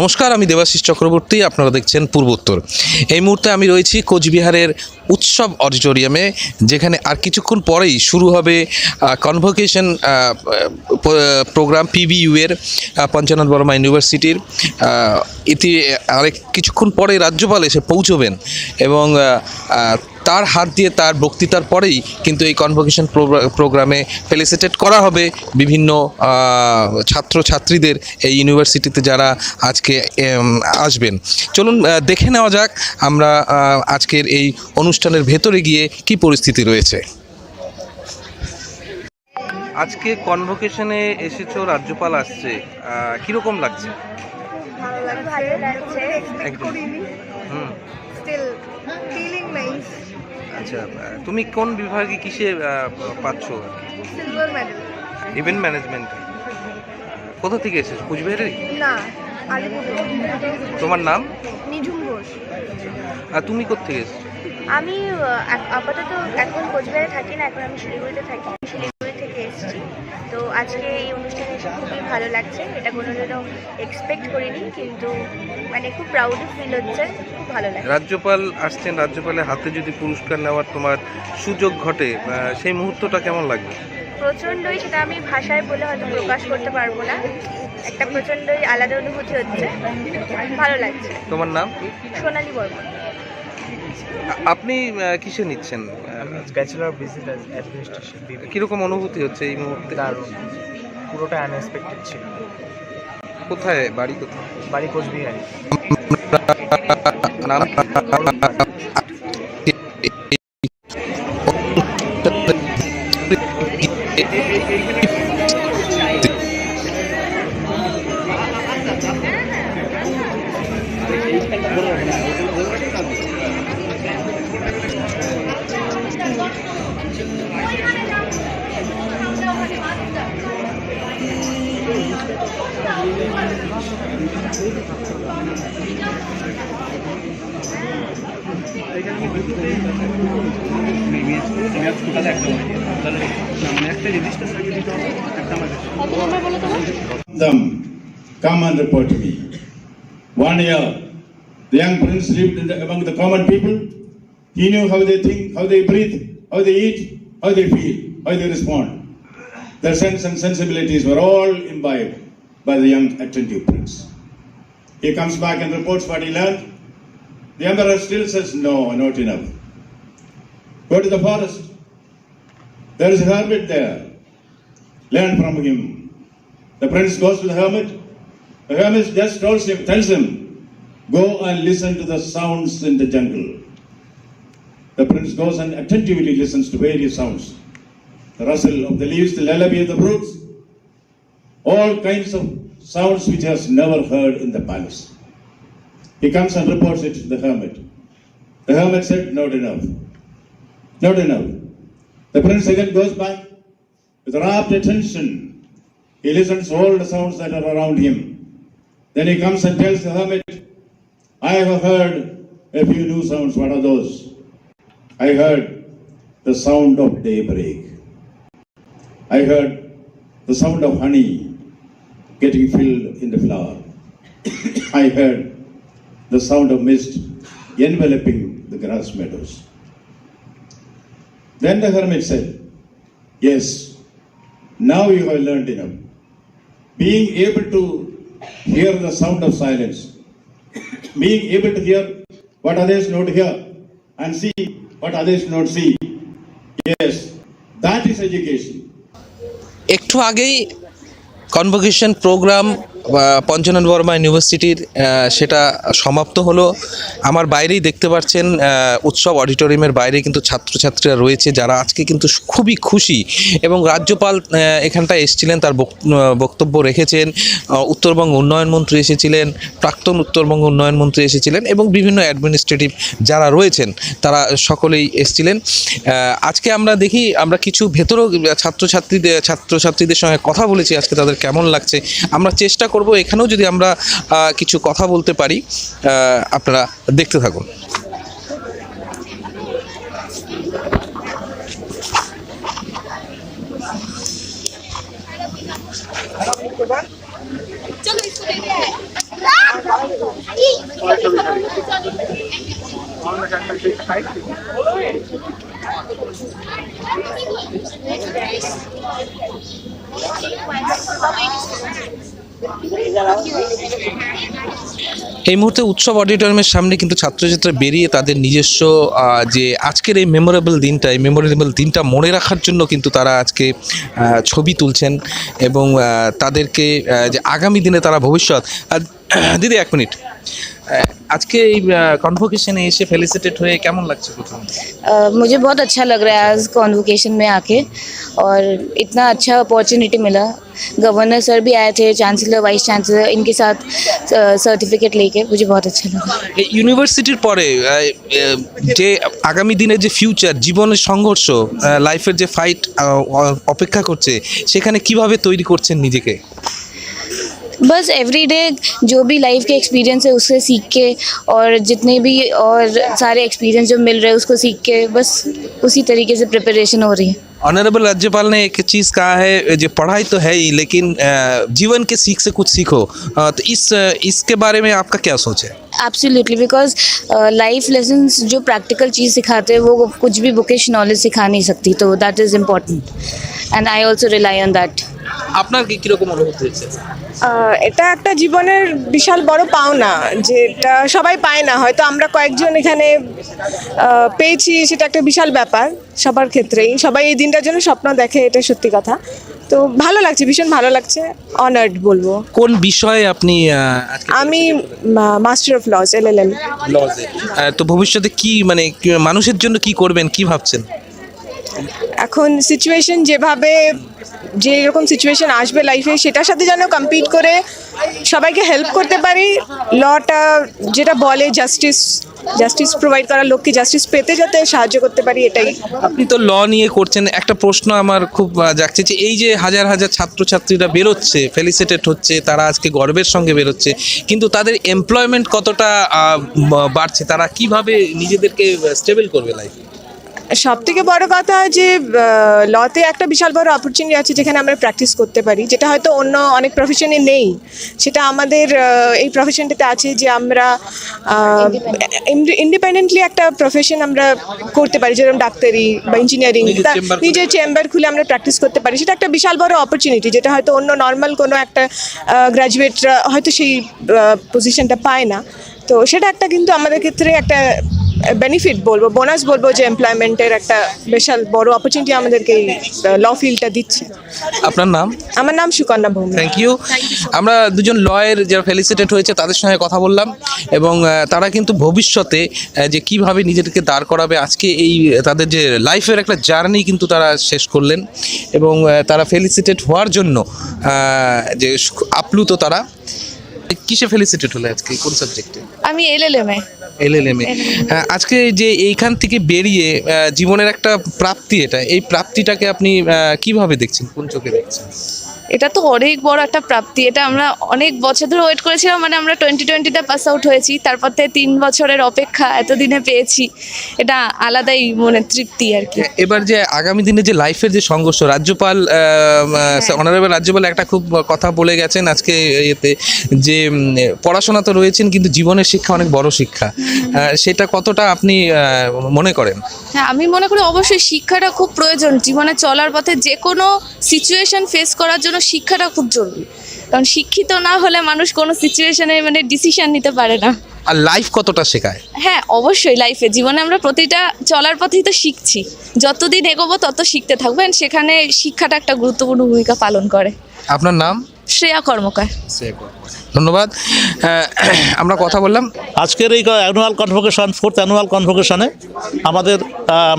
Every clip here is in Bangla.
নমস্কার, আমি দেবাশিস চক্রবর্তী, আপনারা দেখছেন পূর্বোত্তর। এই মুহূর্তে আমি রয়েছি কোচবিহারের উৎসব অডিটোরিয়ামে, যেখানে আর কিছুক্ষণ পরেই শুরু হবে কনভোকেশন প্রোগ্রাম পিবিইউ এর পঞ্চানন বর্মা ইউনিভার্সিটির। ইতি আরেক কিছুক্ষণ পরে রাজ্যপাল এসে পৌঁছবেন এবং তার হাত দিয়ে তার বক্তৃতার পরেই কিন্তু এই কনভোকেশন প্রোগ্রামে ফেলিসিটেট করা হবে বিভিন্ন আহ, ছাত্রছাত্রীদের এই ইউনিভার্সিটিতে যারা আজকে আসবেন। চলুন দেখে নেওয়া যাক আমরা আজকের এই অনুষ্ঠানের ভেতরে গিয়ে কি পরিস্থিতি রয়েছে। আজকে কনভোকেশনে এসেছ রাজ্যপাল আসছে। কীরকম লাগছে? ভালো লাগছে। একদম। হুম। আচ্ছা তুমি কোন বিভাগে কিসে পাচ্ছ? ইভেন্ট ম্যানেজমেন্ট কোথা থেকে এসেছ? কুচবিহারে? না তোমার নাম? নিঝুম ঘোষ। আর তুমি কোথেকে এসেছ? আমি আপাতত এখন কোচবিহারে থাকি না এখন আমি শিলিগুড়িতে থাকি থেকে। এসেছি। তো আজকে এই অনুষ্ঠানে এসে খুবই ভালো লাগছে। এটা কোনোদিনও এক্সপেক্ট করিনি কিন্তু মানে খুব প্রাউড ফিল হচ্ছে খুব ভালো লাগছে। রাজ্যপাল আসছেন রাজ্যপালের হাতে যদি পুরস্কার নেওয়ার তোমার সুযোগ ঘটে সেই মুহূর্তটা কেমন লাগবে? প্রচণ্ডই সেটা আমি ভাষায় বলে হয়তো প্রকাশ করতে পারব না। একটা প্রচণ্ডই আলাদা অনুভূতি হচ্ছে। ভালো লাগছে। তোমার নাম? সোনালী বর্মন আ- আপনি কিসে নিচ্ছেন? ব্যাচেলার অফ বিজনেস অ্যাডমিনিস্ট্রেশন কীরকম কীরকম অনুভূতি হচ্ছে এই মুহূর্তে? দারুণ। পুরোটা আনএক্সপেক্টেড ছিল। কোথায়? বাড়ি কোথায়? বাড়ি কোচবিহারি। নাম and report to me. One year, the young prince lived the, among the common people. He knew how they think, how they breathe, how they eat, how they feel, how they respond. Their sense and sensibilities were all imbibed by the young attentive prince. He comes back and reports what he learned. The emperor still says, no, not enough. Go to the forest. There is a hermit there. Learn from him. The prince goes to the hermit. The hermit just tells him, tells him, go and listen to the sounds in the jungle. The prince goes and attentively listens to various sounds. The rustle of the leaves, the lullaby of the brooks, all kinds of sounds which he has never heard in the palace. He comes and reports it to the hermit. The hermit said, not enough. Not enough. The prince again goes back with rapt attention. He listens to all the sounds that are around him. Then he comes and tells the hermit, I have heard a few new sounds. What are those? I heard the sound of daybreak. I heard the sound of honey getting filled in the flower. I heard the sound of mist enveloping the grass meadows. Then the hermit said, Yes, now you have learned enough. Being able to hear the sound of silence, being able to hear what others not hear, and see what others not see. Yes, that is education. একটু আগেই কনভোকেশন প্রোগ্রাম পঞ্চানন বর্মা ইউনিভার্সিটির সেটা সমাপ্ত হলো। আমার বাইরেই দেখতে পাচ্ছেন উৎসব অডিটোরিয়ামের বাইরে কিন্তু ছাত্রছাত্রীরা রয়েছে, যারা আজকে কিন্তু খুবই খুশি। এবং রাজ্যপাল এখানটায় এসেছিলেন, তার বক্তব্য রেখেছেন। উত্তরবঙ্গ উন্নয়ন মন্ত্রী এসেছিলেন, প্রাক্তন উত্তরবঙ্গ উন্নয়ন মন্ত্রী এসেছিলেন, এবং বিভিন্ন অ্যাডমিনিস্ট্রেটিভ যারা রয়েছেন, তারা সকলেই এসেছিলেন। আজকে আমরা দেখি, আমরা কিছু ভেতরেও ছাত্রছাত্রীদের ছাত্রছাত্রীদের সঙ্গে কথা বলেছি, আজকে তাদের কেমন লাগছে। আমরা চেষ্টা করব এখানেও যদি আমরা কিছু কথা বলতে পারি আপনারা দেখতে থাকুন। এই মুহূর্তে উৎসব অডিটোরিয়ামের সামনে কিন্তু ছাত্রছাত্রীরা বেরিয়ে তাদের নিজস্ব যে আজকের এই মেমোরেবল দিনটা, এই মেমোরেবল দিনটা মনে রাখার জন্য কিন্তু তারা আজকে ছবি তুলছেন এবং তাদেরকে যে আগামী দিনে তারা ভবিষ্যৎ দিদি এক মিনিট। আহ, আজকে এই কনভোকেশনে এসে ফেলিসিটেট হয়ে কেমন লাগছে প্রথম अ, मुझे बहुत अच्छा लग रहा है आज कॉन्वोकेशन में आके और इतना अच्छा अपॉर्चुनिटी मिला गवर्नर सर भी आए थे चांसलर वाइस चांसलर इनके साथ सर्टिफिकेट लेके मुझे बहुत अच्छा लगा এই ইউনিভার্সিটির পরে আহ, আহ, যে আগামী দিনে যে ফিউচার জীবনের সংঘর্ষ লাইফের যে ফাইট অপেক্ষা করছে সেখানে কিভাবে তৈরি করছেন নিজেকে बस एवरीडे जो भी लाइफ के एक्सपीरियंस है उससे सीख के और जितने भी और सारे एक्सपीरियंस जो मिल रहे हैं उसको सीख के बस उसी तरीके से प्रिपरेशन हो रही है। ऑनरेबल राज्यपाल ने एक चीज़ कहा है जो पढ़ाई तो है ही लेकिन जीवन के सीख से कुछ सीखो। तो इस इसके बारे में आपका क्या सोच है? एब्सोल्युटली बिकॉज़ लाइफ लेसन जो प्रैक्टिकल चीज़ सिखाते हैं वो कुछ भी बुकिश नॉलेज सिखा नहीं सकती तो that is important and I also rely on that আপনার কি কীরকম অনুভূতি হয়েছে? এটা একটা জীবনের বিশাল বড় পাওনা যেটা সবাই পায় না। হয়তো আমরা কয়েকজন এখানে পেয়েছি সেটা একটা বিশাল ব্যাপার সবার ক্ষেত্রেই। সবাই এই দিনটার জন্য স্বপ্ন দেখে এটা সত্যি কথা। তো ভালো লাগছে ভীষণ ভালো লাগছে অনার্ড বলব। কোন বিষয়ে আপনি আমি master of laws L L M লজে তো ভবিষ্যতে কি মানে মানুষের জন্য কি করবেন কি ভাবছেন? এখন সিচুয়েশন যেভাবে যে এরকম সিচুয়েশন আসবে লাইফে সেটার সাথে যেন কম্পিট করে সবাইকে হেল্প করতে পারি। লটা যেটা বলে জাস্টিস জাস্টিস প্রোভাইড করা লোককে জাস্টিস পেতে যাতে সাহায্য করতে পারি, এটাই। আপনি তো ল নিয়ে করছেন, একটা প্রশ্ন আমার খুব জাগছে যে এই যে হাজার হাজার ছাত্রছাত্রীরা বেরোচ্ছে ফেলিসিটেট হচ্ছে, তারা আজকে গর্বের সঙ্গে বেরোচ্ছে, কিন্তু তাদের এমপ্লয়মেন্ট কতটা বাড়ছে, তারা কীভাবে নিজেদেরকে স্টেবল করবে লাইফে সব থেকে বড় কথা যে লতে একটা বিশাল বড় অপরচুনিটি আছে যেখানে আমরা প্র্যাকটিস করতে পারি যেটা হয়তো অন্য অনেক প্রফেশনে নেই। সেটা আমাদের এই প্রফেশনটাতে আছে যে আমরা ইন্ডিপেন্ডেন্টলি একটা প্রফেশন আমরা করতে পারি যেরকম ডাক্তারি বা ইঞ্জিনিয়ারিং নিজের নিজের চেম্বার খুলে আমরা প্র্যাকটিস করতে পারি। সেটা একটা বিশাল বড় অপরচুনিটি যেটা হয়তো অন্য নর্মাল কোনো একটা গ্র্যাজুয়েটরা হয়তো সেই পজিশনটা পায় না। তো সেটা একটা কিন্তু আমাদের ক্ষেত্রে একটা বেনিফিট বলব বোনাস বলব যে এমপ্লয়মেন্টের একটা বিশাল বড় অপরচুনিটি আমাদেরকে এই ল ফিল্ডটা দিচ্ছে। আপনার নাম? আমার নাম সুকন্যা ভৌমিক। থ্যাংক ইউ আমরা দুজন লয়ের যারা ফেলিসিটেট হয়েছে তাদের সঙ্গে কথা বললাম এবং তারা কিন্তু ভবিষ্যতে যে কীভাবে নিজেদেরকে দাঁড় করাবে আজকে এই তাদের যে লাইফের একটা জার্নি কিন্তু তারা শেষ করলেন এবং তারা ফেলিসিটেট হওয়ার জন্য যে আপ্লুত তারা। কিসে ফেলিসিটেট হলো আজকে কোন সাবজেক্টে আমি এল এল এম এলএলএম হ্যাঁ, আজকে যে এইখান থেকে বেরিয়ে জীবনের একটা প্রাপ্তি এটা এই প্রাপ্তিটাকে আপনি কীভাবে দেখছেন? কোন চোখে দেখছেন? এটা তো অনেক বড় একটা প্রাপ্তি। এটা আমরা অনেক বছর ধরে ওয়েট করেছিলাম মানে আমরা টোয়েন্টি টোয়েন্টিতে পাস আউট হয়েছি। তারপর থেকে তিন বছরের অপেক্ষা এতদিনে পেয়েছি। এটা আলাদাই মনে তৃপ্তি আর কি। এবার যে আগামী দিনে যে লাইফের যে সংঘর্ষ রাজ্যপাল অনারেবল রাজ্যপাল একটা খুব কথা বলে গেছেন আজকে ইয়েতে যে পড়াশোনা তো রয়েছেন কিন্তু জীবনের শিক্ষা অনেক বড় শিক্ষা। সেটা কতটা আপনি মনে করেন? হ্যাঁ আমি মনে করি অবশ্যই শিক্ষাটা খুব প্রয়োজন। জীবনে চলার পথে যে কোনো সিচুয়েশন ফেস করার জন্য শিক্ষাটা খুব জরুরি। কারণ শিক্ষিত না হলে মানুষ কোনো সিচুয়েশনে মানে ডিসিশন নিতে পারে না। আর লাইফ কতটা শেখায়? হ্যাঁ অবশ্যই লাইফে জীবনে আমরা প্রতিটা চলার পথেই তো শিখছি। যতদিন এগোবো তত শিখতে থাকব। and সেখানে শিক্ষাটা একটা গুরুত্বপূর্ণ ভূমিকা পালন করে। আপনার নাম? শ্রেয়া কর্মকার। ধন্যবাদ। আমরা কথা বললাম। আজকের এই অ্যানুয়াল কনভোকেশন ফোর্থ অ্যানুয়াল কনভোকেশনে আমাদের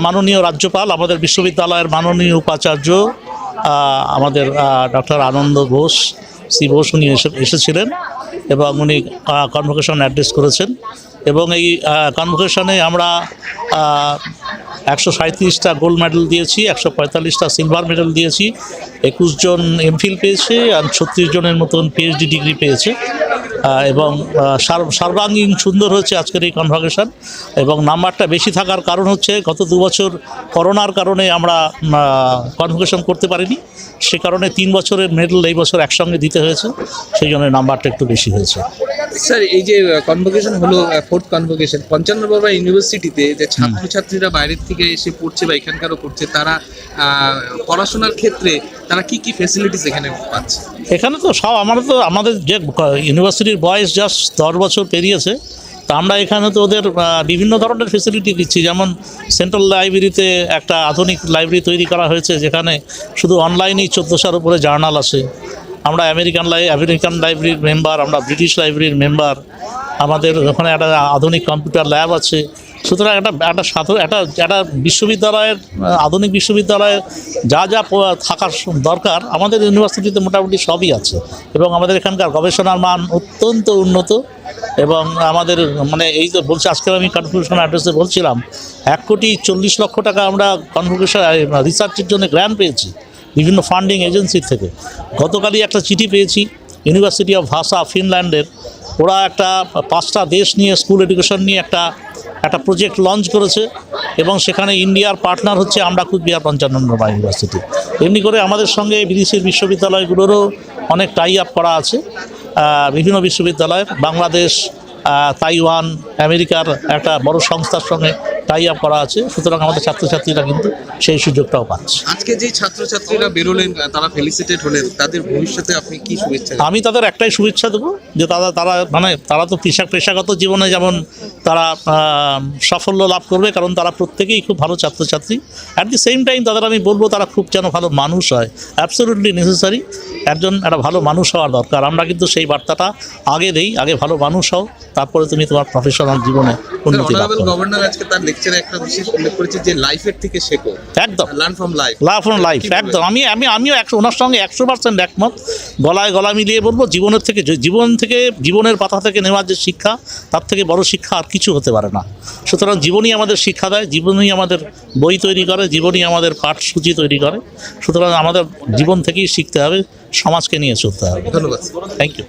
মাননীয় রাজ্যপাল আমাদের বিশ্ববিদ্যালয়ের মাননীয় উপাচার্য আমাদের ডক্টর আনন্দ ঘোষ শ্রী ঘোষ উনি এসে- এসেছিলেন এবং উনি কনভোকেশন অ্যাড্রেস করেছেন। এবং এই কনভোকেশনে আমরা একশো সাঁত্রিশটা গোল্ড মেডেল দিয়েছি, একশো পঁয়তাল্লিশটা সিলভার মেডেল দিয়েছি একুশ জন এমফিল পেয়েছে, আর ছত্রিশ জনের মতন পিএইচডি ডিগ্রি পেয়েছে। এবং সার- সর্বাঙ্গীন সুন্দর হচ্ছে আজকের এই কনভাগেশন এবং নাম্বারটা বেশি থাকার কারণ হচ্ছে গত দু বছর করোনার কারণে আমরা কনভোকেশন করতে পারিনি। সে কারণে তিন বছরের মেডেল এই বছর একসঙ্গে দিতে হয়েছে সেই জন্য নাম্বারটা একটু বেশি হয়েছে। স্যার এই যে কনভোকেশন হলো ফোর্থ কনভোকেশন পঞ্চান্ন বর্মা ইউনিভার্সিটিতে যে ছাত্রছাত্রীরা বাইরের থেকে এসে পড়ছে বা এখানকারও পড়ছে তারা পড়াশোনার ক্ষেত্রে তারা কি কি ফেসিলিটিস এখানে পাচ্ছে? এখানে তো সব আমাদের তো আমাদের যে ইউনিভার্সিটির বয়স জাস্ট দশ বছর পেরিয়েছে তা আমরা এখানে তো ওদের বিভিন্ন ধরনের ফেসিলিটি দিচ্ছি। যেমন সেন্ট্রাল লাইব্রেরিতে একটা আধুনিক লাইব্রেরি তৈরি করা হয়েছে, যেখানে শুধু অনলাইনেই চোদ্দোশোর উপরে জার্নাল আছে আমরা আমেরিকান লাই আমেরিকান লাইব্রেরির মেম্বার আমরা ব্রিটিশ লাইব্রেরির মেম্বার আমাদের ওখানে একটা আধুনিক কম্পিউটার ল্যাব আছে। সুতরাং একটা একটা সাধারণ একটা একটা বিশ্ববিদ্যালয়ের আধুনিক বিশ্ববিদ্যালয়ের যা যা থাকার দরকার আমাদের ইউনিভার্সিটিতে মোটামুটি সবই আছে। এবং আমাদের এখানকার গবেষণার মান অত্যন্ত উন্নত এবং আমাদের মানে এই তো বলছি, আজকে আমি কনফিউশন অ্যাড্রেসে বলছিলাম, এক কোটি চল্লিশ লক্ষ টাকা আমরা কনফিউশন রিসার্চের জন্য গ্র্যান্ট পেয়েছি বিভিন্ন ফান্ডিং এজেন্সির থেকে। গতকালই একটা চিঠি পেয়েছি ইউনিভার্সিটি অফ ভাষা ফিনল্যান্ডের ওরা একটা পাঁচটা দেশ নিয়ে স্কুল এডুকেশন নিয়ে একটা একটা প্রজেক্ট লঞ্চ করেছে এবং সেখানে ইন্ডিয়ার পার্টনার হচ্ছে আমরা কুচবিহার পঞ্চানন্দমা ইউনিভার্সিটি এমনি করে আমাদের সঙ্গে বিদেশের বিশ্ববিদ্যালয়গুলোরও অনেক টাই আপ করা আছে। বিভিন্ন বিশ্ববিদ্যালয়, বাংলাদেশ তাইওয়ান, আমেরিকার একটা বড় সংস্থার সঙ্গে টাই আপ করা আছে। সুতরাং আমাদের ছাত্রছাত্রীরা কিন্তু সেই সুযোগটাও পাচ্ছে। আজকে যে ছাত্রছাত্রীরা বেরোলেন তারা ফেলিসিটেট হলেন তাদের ভবিষ্যতে আপনি কি শুভেচ্ছা আমি তাদের একটাই শুভেচ্ছা দেবো যে তারা তারা মানে তারা তো পেশা পেশাগত জীবনে যেমন তারা সাফল্য লাভ করবে কারণ তারা প্রত্যেকেই খুব ভালো ছাত্রছাত্রী। অ্যাট দি সেম টাইম তাদের আমি বলব তারা খুব যেন ভালো মানুষ হয়। অ্যাবসোলুটলি নেসেসারি একজন একটা ভালো মানুষ হওয়ার দরকার। আমরা কিন্তু সেই বার্তাটা আগে দেই আগে ভালো মানুষ হও তারপরে তুমি তোমার প্রফেশনাল জীবনে উন্নতি লাভ করো। লেকচারে একটা বিশেষ উল্লেখ করেছে যে লাইফের থেকে শেখো। একদম। Learn from life love on life একদম। আমি আমি আমিও একশো ওনার সঙ্গে একশো পার্সেন্ট একমত। গলায় গলা মিলিয়ে বলব জীবনের থেকে জীবন থেকে জীবনের পাতা থেকে নেওয়ার যে শিক্ষা তার থেকে বড় শিক্ষা আর কিছু হতে পারে না। সুতরাং জীবনই আমাদের শিক্ষা দেয় জীবনই আমাদের বই তৈরি করে জীবনই আমাদের পাঠসূচি তৈরি করে। সুতরাং আমাদের জীবন থেকেই শিখতে হবে সমাজকে নিয়ে চলতে হবে। ধন্যবাদ। থ্যাংক ইউ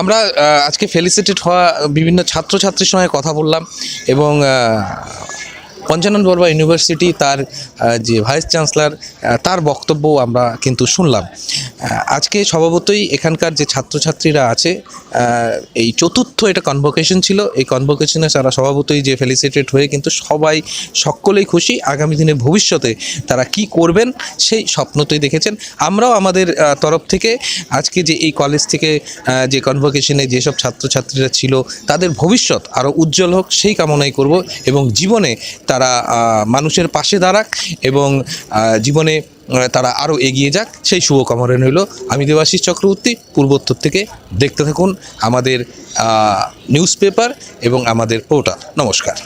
আমরা আজকে ফেলিসিটেড হওয়া বিভিন্ন ছাত্রছাত্রীর সঙ্গে কথা বললাম এবং পঞ্চানন বর্মা ইউনিভার্সিটি তার যে ভাইস চ্যান্সেলর তার বক্তব্য আমরা কিন্তু শুনলাম। আজকে স্বভাবতই এখানকার যে ছাত্রছাত্রীরা আছে এই চতুর্থ এটা কনভোকেশন ছিল। এই কনভোকেশনে তারা স্বভাবতই যে ফেলিসিটেড হয়ে কিন্তু সবাই সকলেই খুশি। আগামী দিনে ভবিষ্যতে তারা কি করবেন সেই স্বপ্নতেই দেখেছেন। আমরাও আমাদের তরফ থেকে আজকে যে এই কলেজ থেকে যে কনভোকেশনে যেসব ছাত্রছাত্রীরা ছিল, তাদের ভবিষ্যৎ আরও উজ্জ্বল হোক, সেই কামনাই করব এবং জীবনে তারা মানুষের পাশে দাঁড়াক এবং জীবনে তারা আরও এগিয়ে যাক। সেই শুভকামনা রইল আমি দেবাশিস চক্রবর্তী। পূর্বোত্তর থেকে দেখতে থাকুন আমাদের নিউজ পেপার এবং আমাদের পোর্টাল। নমস্কার।